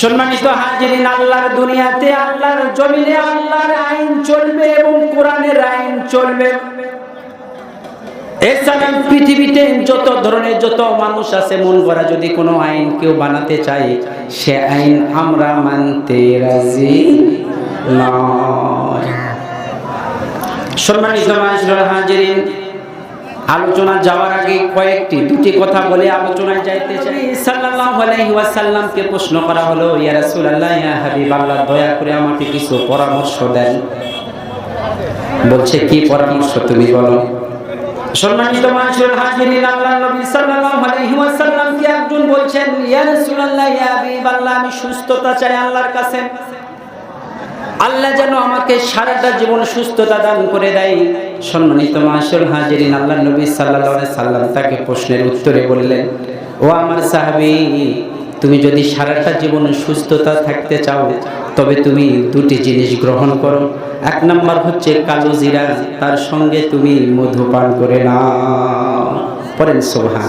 সম্মানিত হাজিরিন, আল্লাহর দুনিয়াতে, আল্লাহর জমিনে আল্লাহর আইন চলবে এবং কোরআনের আইন চলবে। এছাড়া পৃথিবীতে যত ধরনের যত মানুষ আছে, মন করা যদি কোনো আইন কেউ বানাতে চায়, সে আইন আমরা মানতে রাজি সম্মানিত হাজিরিন আলোচনা যাওয়ার আগে কয়েকটি, দুটি কথা বলে আলোচনায় যাইতে চাই। সাল্লাল্লাহু আলাইহি ওয়াসাল্লামকে প্রশ্ন করা হলো, ইয়া রাসূলুল্লাহ, ইয়া হাবিবাল্লাহ, দয়া করে আমাকে কিছু পরামর্শ দেন। বলছে, কি পরামর্শ তুমি বলো? সম্মানিত মানুষের হাজিরিন আল্লাহ নবী সাল্লাল্লাহু আলাইহি ওয়াসাল্লামকে একজন বলছেন, ইয়া রাসূলুল্লাহ, ইয়া হাবিবাল্লাহ, আমি সুস্থতা চাই আল্লাহর কাছে। আল্লাহ যেন আমাকে সারাটা জীবন সুস্থতা দান করে দেয়। সম্মানিত মাসুল হাজিরিন, আল্লাহ নবী আলাইহি সাল্লাম তাকে প্রশ্নের উত্তরে বললেন, ও আমার সাহাবী, তুমি যদি সারাটা জীবন সুস্থতা থাকতে চাও, তবে তুমি দুটি জিনিস গ্রহণ করো। এক নম্বর হচ্ছে কালো জিরা, তার সঙ্গে তুমি মধু পান করে নাও। পড়েন সোহান